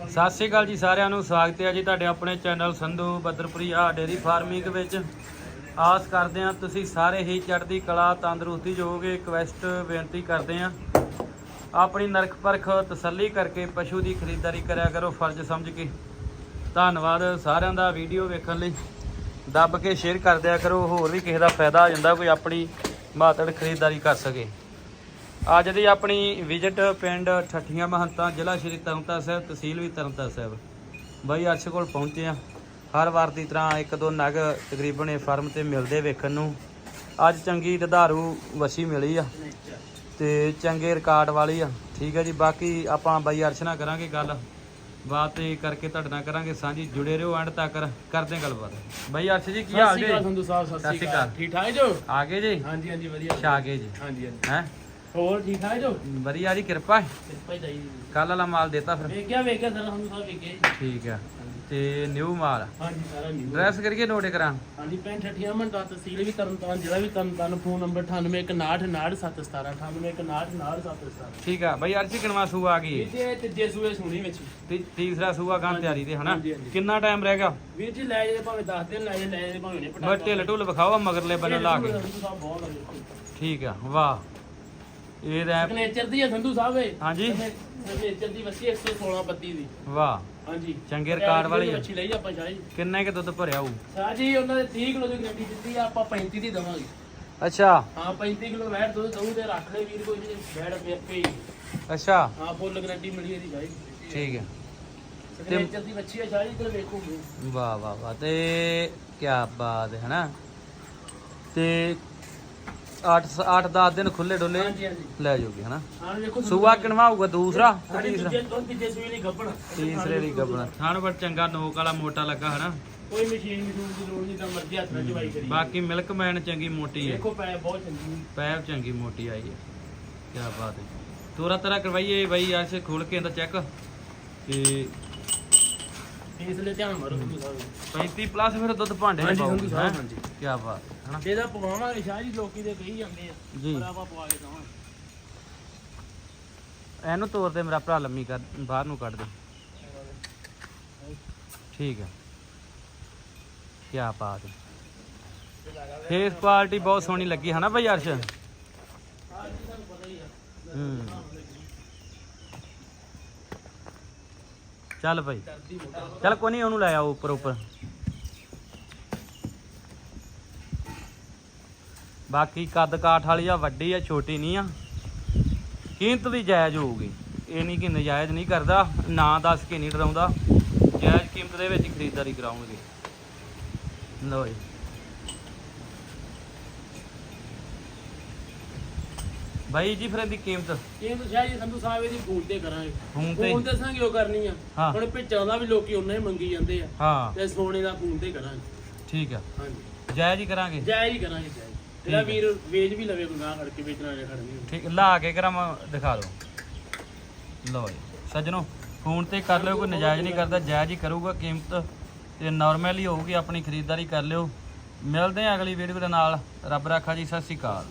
ਸਤਿ ਸ਼੍ਰੀ ਅਕਾਲ ਜੀ ਸਾਰਿਆਂ ਨੂੰ, ਸਵਾਗਤ ਹੈ ਜੀ ਤੁਹਾਡੇ ਆਪਣੇ ਚੈਨਲ ਸੰਧੂ ਬੱਦਰਪੁਰੀ ਆ ਡੇਰੀ ਫਾਰਮਿੰਗ ਵਿੱਚ। ਆਸ ਕਰਦੇ ਹਾਂ ਤੁਸੀਂ ਸਾਰੇ ਹੀ ਚੜ੍ਹਦੀ ਕਲਾ, ਤੰਦਰੁਸਤੀ ਜੋਗੇ ਰਿਕਵੈਸਟ ਬੇਨਤੀ ਕਰਦੇ ਹਾਂ। ਆਪਣੀ ਨਰਖ ਪਰਖ ਤਸੱਲੀ ਕਰਕੇ ਪਸ਼ੂ ਦੀ ਖਰੀਦਦਾਰੀ ਕਰਿਆ ਕਰੋ, ਫਰਜ਼ ਸਮਝ ਕੇ। ਧੰਨਵਾਦ ਸਾਰਿਆਂ ਦਾ ਵੀਡੀਓ ਵੇਖਣ ਲਈ। ਦੱਬ ਕੇ ਸ਼ੇਅਰ ਕਰ ਦਿਆ ਕਰੋ, ਹੋਰ ਵੀ ਕਿਸੇ ਦਾ ਫਾਇਦਾ ਹੋ ਜਾਂਦਾ, ਕੋਈ ਆਪਣੀ ਮਾਤੜ ਖਰੀਦਦਾਰੀ ਕਰ ਸਕੇ। ਅੱਜ ਦੀ ਆਪਣੀ ਵਿਜ਼ਿਟ ਪਿੰਡ ਠੱਠੀਆਂ ਮਹੰਤਾਂ ਜ਼ਿਲ੍ਹਾ ਸ਼੍ਰੀ ਤਰਨਤਾਰਨ ਸਾਹਿਬ ਤਹਿਸੀਲ ਵੀ ਤਰਨਤਾਰਨ ਸਾਹਿਬ। ਬਾਈ ਅਰਸ਼ ਕੋਲ ਪਹੁੰਚੇ ਆ ਹਰ ਵਾਰ ਦੀ ਤਰ੍ਹਾਂ ਇੱਕ ਦੋ ਨਗ ਤਕਰੀਬਨ ਇਹ ਫਾਰਮ ਤੇ ਮਿਲਦੇ ਵੇਖਣ ਨੂੰ। ਅੱਜ ਚੰਗੀ ਦੁਧਾਰੂ ਵਸੀ ਮਿਲੀ ਆ ਤੇ ਚੰਗੇ ਰਿਕਾਰਡ ਵਾਲੀ ਆ। ਠੀਕ ਹੈ ਜੀ ਬਾਕੀ ਆਪਾਂ ਬਾਈ ਅਰਸ਼ ਨਾਲ ਕਰਾਂਗੇ ਗੱਲ। ਬਾਤ ਇਹ ਕਰਕੇ ਤੁਹਾਡੇ ਨਾਲ ਕਰਾਂਗੇ ਸਾਂਝੀ ਜੁੜੇ ਰਹੋ ਐਂਡ ਤੱਕ ਕਰਦੇ ਹਾਂ ਗੱਲਬਾਤ। ਬਾਈ ਅਰਸ਼ ਜੀ ਕੀ ਹਾਲ ਸਤਿ ਸ਼੍ਰੀ ਜੀ ਅਕਾਲ ਸੰਧੂ ਸਾਹਿਬ ਸਤਿ ਸ਼੍ਰੀ ਅਕਾਲ। ਠੀਕ ਠਾਕ ਜੋ? ਆ ਗਏ ਜੀ? ਹਾਂਜੀ ਹਾਂਜੀ ਵਧੀਆ। ਛਾ ਗਏ ਜੀ। ਹਾਂਜੀ ਹਾਂਜੀ। ਹੈ? ਹੋਰ ਠੀਕ ਠਾਕ ਜੋ? ਵਧੀਆ ਜੀ ਕਿਰਪਾ ਕਿਰਪਾ ਹੀ ਚਾਹੀਦੀ ਕੱਲ ਵਾਲਾ ਮਾਲ ਦੇਤਾ ਫਿਰ। ਵੇਖਿਆ ਵੇਖਿਆ ਸਰ ਸੰਧੂ ਸਾਹਿਬ ਵੇਖਿਆ ਠੀਕ ਆ। ਤੇ ਨਿਊ ਮਾਲ ਹਾਂਜੀ ਸਾਰਾ ਨਹੀਂ ਡਰੈਸ ਕਰੀਏ ਨੋਟ ਕਰਾਂ? ਹਾਂਜੀ ਪੈਂਟ ਠੱਠੀਆਂ ਦਾ ਤਹਿਸੀਲ ਵੀ ਤਰਨਤਾਰਨ ਜ਼ਿਲ੍ਹਾ ਵੀ ਤਰਨਤਾਰਨ ਫੋਨ ਨੰਬਰ 98199717 98199717 ਠੀਕ ਆ। ਬਈ ਅਰਚੀ ਕਿਨਵਾ ਸੂ ਆ ਗਈ ਜੀ ਇਹ ਤੀਜੇ ਸੂਏ ਸੁਣੀ ਵਿੱਚ। ਤੀ- ਤੀਸਰਾ ਸੂਆ ਗਾਂ ਤਿਆਰੀ ਤੇ ਹਨਾ। ਕਿੰਨਾ ਟਾਈਮ ਰਹਿ ਗਿਆ? ਵੀਰ ਜੀ ਲੈ ਜੇ ਭਾਵੇਂ 10 ਦਿਨ ਲੈ ਜੇ ਲੈ ਜੇ ਭਾਵੇਂ ਨਹੀਂ ਬਸ ਢਿੱਲ ਢੁੱਲ ਵਿਖਾਓ ਮਗਰਲੇ ਬੰਨੇ ਲਾ ਕੇ। ਠੀਕ ਆ ਵਾਹ। ਇਹ ਰੈਪ ਸਿਗਨੇਚਰ ਦੀ ਹੈ ਸੰਧੂ ਸਾਹਿਬ ਇਹ। ਹਾਂਜੀ। ਸਿਗਨੇਚਰ ਦੀ ਵਸੀ 116 ਪੱਤੀ ਦੀ। ਵਾਹ। ਹਾਂਜੀ। ਚੰਗੇ ਰਿਕਾਰਡ ਵਾਲੀ। ਮੱਛੀ ਲਈ ਆਪਾਂ ਸ਼ਾਹੀ। ਕਿੰਨੇ ਕੇ ਦੁੱਧ ਭਰਿਆ ਹੋਊ? ਸਾਹ ਜੀ ਉਹਨਾਂ ਦੇ 30 ਕਿਲੋ ਦੀ ਗਰੰਟੀ ਦਿੱਤੀ ਆ ਆਪਾਂ 35 ਦੀ ਦਵਾਂਗੇ। ਅੱਛਾ। ਹਾਂ 35 ਕਿਲੋ ਵੈਟ ਦੁੱਧ ਦਊ ਤੇ ਰੱਖ ਲੈ ਵੀਰ ਕੋਈ ਨਹੀਂ ਵੈਟ ਪਈ ਅੱਛਾ। ਹਾਂ ਫੁੱਲ ਗਰੰਟੀ ਮਿਲੀ ਇਹਦੀ ਭਾਈ ਠੀਕ ਹੈ। ਸਿਗਨੇਚਰ ਦੀ ਬੱਚੀ ਆ ਸ਼ਾਹੀ ਤੇ ਵੇਖੋ ਵਾਹ ਵਾਹ ਵਾਹ। ਤੇ ਕੀ ਬਾਤ ਹੈ ਹਨਾ? ਤੇ 8 8 10 ਦਿਨ ਖੁੱਲੇ ਡੁੱਲੇ ਹਾਂਜੀ ਹਾਂਜੀ। ਲੈ ਜਾਓਗੇ ਹਨਾ? ਹਾਂ ਸੂਆ ਕਿਨਵਾ ਹੋਊਗਾ ਦੂਸਰਾ? ਤੇ ਸਾਡੀ ਤੀਸਰਾ? ਤੀਜੇ ਤੋਂ ਤੀਜੇ ਸੂਈ ਨਹੀਂ ਗੱਬਣ ਤੀਸਰੇ ਦੀ ਗੱਬਣਾ ਥਾਣ ਬੜ ਚੰਗਾ ਨੋਕ ਵਾਲਾ ਮੋਟਾ ਲੱਗਾ ਹਨਾ? ਕੋਈ ਮਸ਼ੀਨ ਮਸ਼ੂਨ ਦੀ ਲੋੜ ਨਹੀਂ ਤਾਂ ਮਰਜ਼ੀ ਹੱਥ ਨਾਲ ਚਵਾਈ ਕਰੀ ਬਾਕੀ ਮਿਲਕ ਮੈਨ ਚੰਗੀ ਮੋਟੀ ਹੈ। ਵੇਖੋ ਪੈ ਬਹੁਤ ਚੰਗੀ ਪੈਪ ਚੰਗੀ ਮੋਟੀ ਆਈ ਹੈ। ਕੀ ਬਾਤ ਹੈ। ਤੋਰਾ ਤਰਾ ਕਰਵਾਈਏ ਬਾਈ ਐਸੇ ਖੋਲ ਕੇ ਇਹਦਾ ਚੈੱਕ। ਤੇ ਇਸ ਲਈ ਧਿਆਨ ਮਾਰੋ ਸੰਧੂ ਸਾਹਿਬ 35 ਪਲੱਸ ਫਿਰ ਦੁੱਧ ਭਾਂਡੇ ਹਾਂਜੀ, ਸੰਧੂ ਸਾਹਿਬ, ਹਾਂਜੀ। ਕੀ ਬਾਤ ਹੈ। ਹਨਾ? ਇਹਦਾ ਪਵਾਵਾਂਗੇ ਸ਼ਾਹ ਜੀ ਲੋਕੀ ਦੇ ਕਹੀ ਜਾਂਦੇ ਆ। ਜੀ। ਪਰ ਆਪਾਂ ਪਵਾ ਕੇ ਦਵਾਂਗੇ। ਇਹਨੂੰ ਤੋਰ ਤੇ ਮੇਰਾ ਭਰਾ ਲੰਮੀ ਕਰ ਬਾਹਰ ਨੂੰ ਕੱਢ ਦੇ। ਠੀਕ ਹੈ ਕੀ ਬਾਤ ਹੈ ਫੇਸ ਕੁਆਲਿਟੀ ਬਹੁਤ ਸੋਹਣੀ ਲੱਗੀ ਹਨਾ ਭਾਈ ਅਰਸ਼ ਹੂੰ। ਚੱਲ ਭਾਈ ਚੱਲ ਕੋਈ ਨਹੀਂ ਉਹਨੂੰ ਲੈ ਆਓ ਉੱਪਰ ਉੱਪਰ ਬਾਕੀ ਕੱਦ ਕਾਠ ਵਾਲੀ ਆ ਵੱਡੀ ਆ ਛੋਟੀ ਨਹੀਂ ਆ। ਕੀਮਤ ਵੀ ਜਾਇਜ਼ ਹੋਊਗੀ। ਇਹ ਨਹੀਂ ਕਿ ਨਜਾਇਜ਼ ਨਹੀਂ ਕਰਦਾ ਨਾ ਦੱਸ ਕੇ ਨਹੀਂ ਡਰਾਉਂਦਾ। ਜਾਇਜ਼ ਕੀਮਤ ਦੇ ਵਿੱਚ ਖਰੀਦਦਾਰੀ ਕਰਾਉਂਗੇ ਲਓ ਜੀ। ਬਾਈ ਜੀ ਫਿਰ ਇਹਦੀ ਕੀਮਤ? ਇਹ ਤਾਂ ਸ਼ਾਹ ਜੀ ਸੰਧੂ ਸਾਹਿਬ ਇਹਦੀ ਫੋਨ ਤੇ ਕਰਾਂਗੇ। ਹੁਣ ਤੇ ਫੋਨ ਦੱਸਾਂਗੇ ਉਹ ਕਰਨੀ ਆ। ਹੁਣ ਭਿੱਚਾਂ ਦਾ ਵੀ ਲੋਕੀ ਉਹਨਾਂ ਹੀ ਮੰਗੀ ਜਾਂਦੇ ਆ। ਹਾਂ। ਤੇ ਸੋਨੇ ਦਾ ਫੋਨ ਤੇ ਕਰਾਂਗੇ। ਠੀਕ ਆ। ਹਾਂਜੀ। ਜਾਇਜ਼ ਹੀ ਕਰਾਂਗੇ। ਜਾਇਜ਼ ਹੀ ਕਰਾਂਗੇ ਜਾਇਜ਼ ਇਹਦਾ। ਵੀਰ ਵੇਚ ਵੀ ਲਵੇ ਗਾਂ ਖੜ ਕੇ ਵੇਚਣਾ ਜੇ ਖੜਨੀ ਹੋਵੇ। ਠੀਕ ਲਾ ਕੇ ਕਰਾਂ ਦਿਖਾ ਦਿਓ ਲਓ ਜੀ ਸੱਜਣੋ ਫੋਨ ਤੇ ਕਰ ਲਿਓ ਕੋਈ ਨਜਾਇਜ਼ ਨਹੀਂ ਕਰਦਾ ਜਾਇਜ਼ ਹੀ ਕਰੂਗਾ ਕੀਮਤ ਤੇ ਨਾਰਮਲ ਹੀ ਹੋਊਗੀ ਆਪਣੀ ਖਰੀਦਦਾਰੀ ਕਰ ਲਿਓ ਮਿਲਦੇ ਹਾਂ ਅਗਲੀ ਵੀਡੀਓ ਦੇ ਨਾਲ ਰੱਬ ਰਾਖਾ ਜੀ ਸਤਿ ਸ਼੍ਰੀ ਅਕਾਲ